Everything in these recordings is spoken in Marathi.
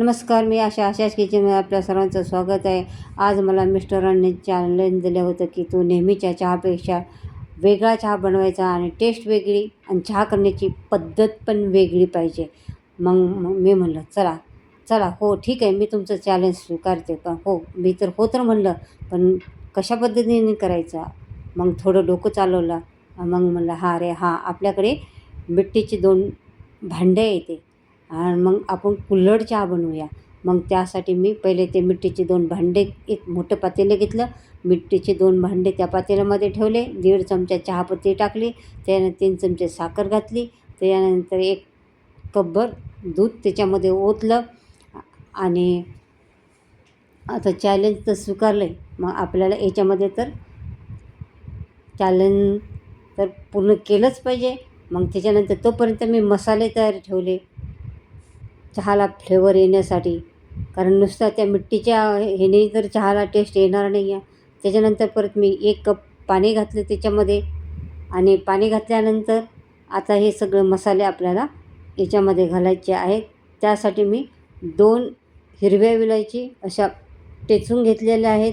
नमस्कार मी आशा आशाच किचनमध्ये आपल्या सर्वांचं स्वागत आहे. आज मला मिस्टरांनी चॅलेंज दिलं होतं की तू नेहमीच्या चहापेक्षा वेगळा चहा बनवायचा आणि टेस्ट वेगळी आणि चहा करण्याची पद्धत पण वेगळी पाहिजे. मग मग मी म्हणलं चला चला हो ठीक आहे मी तुमचं चॅलेंज स्वीकारते. पण हो मी तर हो तर म्हणलं पण कशा पद्धतीने करायचा? मग थोडं डोकं चालवलं. मग म्हणलं हा अरे हां आपल्याकडे मिट्टीची दोन भांडे येते. आणि मग आपण कुल्हड चहा बनवूया. मग त्यासाठी मी पहिले ते मिठीचे दोन भांडे एक मोठं पातेलं घेतलं. मिट्टीचे दोन भांडे त्या पातेल्यामध्ये ठेवले. दीड चमचा चहापत्ती टाकली. त्यानं तीन चमचे साखर घातली. त्यानंतर एक कपभर दूध त्याच्यामध्ये ओतलं. आणि आता चॅलेंज तर स्वीकारलं आहे मग आपल्याला याच्यामध्ये तर चॅलेंज तर पूर्ण केलंच पाहिजे. मग त्याच्यानंतर तोपर्यंत मी मसाले तयार ठेवले. चहाला फ्लेवर येण्यासाठी. कारण नुसता त्या मिट्टीच्या ह्याने तर चहाला टेस्ट येणार नाही आहे त्याच्यानंतर परत मी एक कप पाणी घातलं त्याच्यामध्ये. आणि पाणी घातल्यानंतर आता हे सगळे मसाले आपल्याला याच्यामध्ये घालायचे आहेत. त्यासाठी मी दोन हिरव्या विलायची अशा टेचून घेतलेल्या आहेत.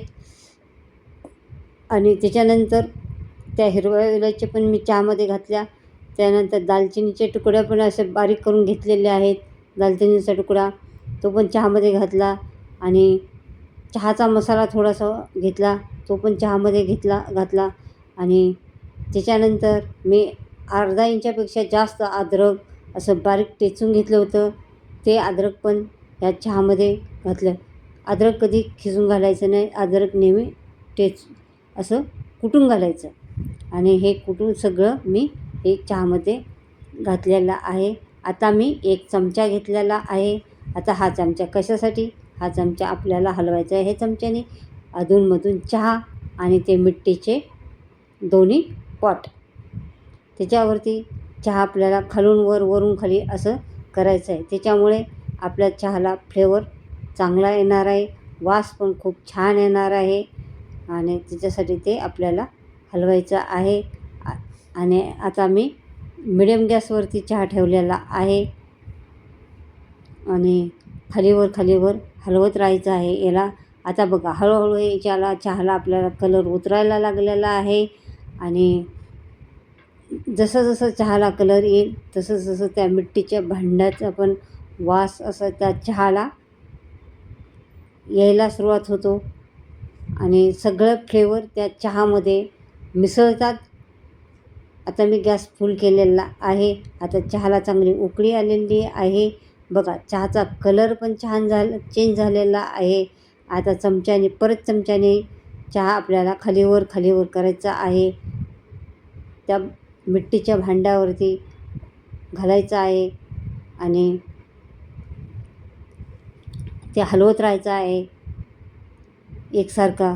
आणि त्याच्यानंतर त्या हिरव्या विलायच्या पण मी चहामध्ये घातल्या. त्यानंतर दालचिनीचे तुकड्या पण असे बारीक करून घेतलेले आहेत. दालचिनीचा तुकडा तो पण चहामध्ये घातला आणि चहाचा मसाला थोडासा घेतला तो पण चहामध्ये घेतला घातला आणि त्याच्यानंतर मी अर्धा इंचापेक्षा जास्त अद्रक असं बारीक टेचून घेतलं होतं. ते अद्रक पण या चहामध्ये घातलं. अद्रक कधी खिसून घालायचं नाही अद्रक नेहमी टेच असं कुटून घालायचं. आणि हे कुटून सगळं मी हे चहामध्ये घातलेलं आहे. आता मी एक चमचा घेतलेला आहे. आता हा चमचा कशासाठी? हा चमचा आपल्याला हलवायचा आहे. हे चमच्याने अधूनमधून चहा आणि ते मिट्टीचे दोन्ही पॉट. त्याच्यावरती चहा आपल्याला खालून वर वरून खाली असं करायचं आहे. त्याच्यामुळे आपल्या चहाला फ्लेवर चांगला येणार आहे. वास पण खूप छान येणार आहे. आणि त्याच्यासाठी ते आपल्याला हलवायचं आहे. आणि आता मी मिडियम गॅसवरती चहा ठेवलेला आहे. आणि खालीवर खालीवर हलवत राहायचं आहे याला. आता बघा हळूहळू याच्याला चहाला आपल्याला कलर उतरायला लागलेला आहे. आणि जसं जसं चहाला कलर येईल तसं जसं त्या मिट्टीच्या भांड्याचा पण वास असं त्या चहाला यायला सुरुवात होतो. आणि सगळं फ्लेवर त्या चहामध्ये मिसळतात. आता मी गॅस फुल केलेला आहे. आता चहाला चांगली उकळी आलेली आहे. बघा चहाचा कलर पण छान झाला चेंज झालेला आहे. आता चमच्याने परत चमच्याने चहा आपल्याला खालीवर खालीवर करायचा आहे. त्या मिट्टीच्या भांड्यावरती घालायचं आहे आणि ते हलवत राहायचं आहे. एकसारखा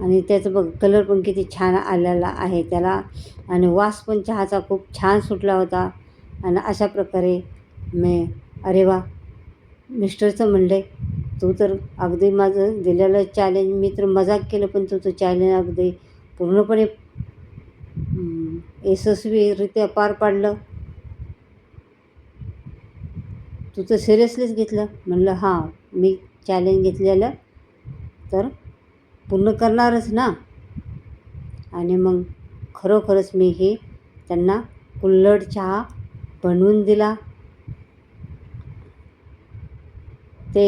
आणि त्याचं बघ कलर पण किती छान आलेला आहे त्याला. आणि वास पण चहाचा खूप छान सुटला होता. आणि अशा प्रकारे मी अरे वा मिस्टरचं म्हणले तू तर अगदी माझं दिलेलं चॅलेंज मी तर मजाक केलं पण तू तो चॅलेंज अगदी पूर्णपणे यशस्वीरित्या पार पाडलं. तू तर सिरियसलीच घेतलं. म्हणलं हां मी चॅलेंज घेतलेलं तर पूर्ण करणारच ना. आणि मग खरोखरच मी हे त्यांना कुल्हड चहा बनवून दिला. ते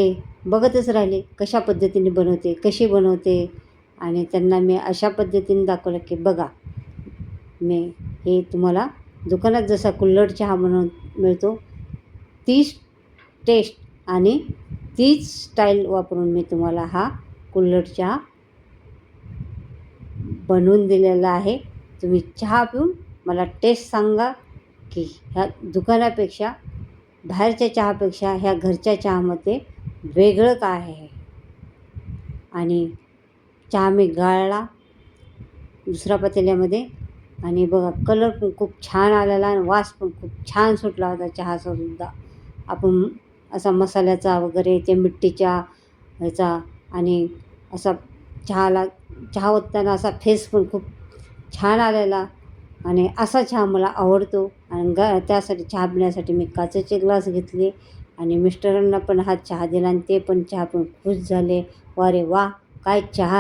बघतच राहिले कशा पद्धतीने बनवते कशी बनवते. आणि त्यांना मी अशा पद्धतीने दाखवलं की बघा मी हे तुम्हाला दुकानात जसा कुल्हड चहा बनव मिळतो तीच टेस्ट आणि तीच स्टाईल वापरून मी तुम्हाला हा कुल्हड चहा बनवून दिलेला आहे. तुम्ही चहा पिऊन मला टेस्ट सांगा की ह्या दुकानापेक्षा बाहेरच्या चहापेक्षा ह्या घरच्या चहामध्ये वेगळं काय आहे? आणि चहा मी गाळला दुसऱ्या पातेल्यामध्ये. आणि बघा कलर पण खूप छान आलेला आणि वास पण खूप छान सुटला होता चहाचा सुद्धा. आपण असा मसाल्याचा वगैरे ते मिट्टीच्या ह्याचा आणि असा चहाला चहा ओतताना असा फेस पण खूप छान आलेला आणि असा चहा मला आवडतो. आणि ग त्यासाठी चहा पिण्यासाठी मी काचेचे ग्लास घेतले आणि मिस्टरांना पण हा चहा दिला आणि ते पण चहा पण खुश झाले. वा रे वा काय चहा!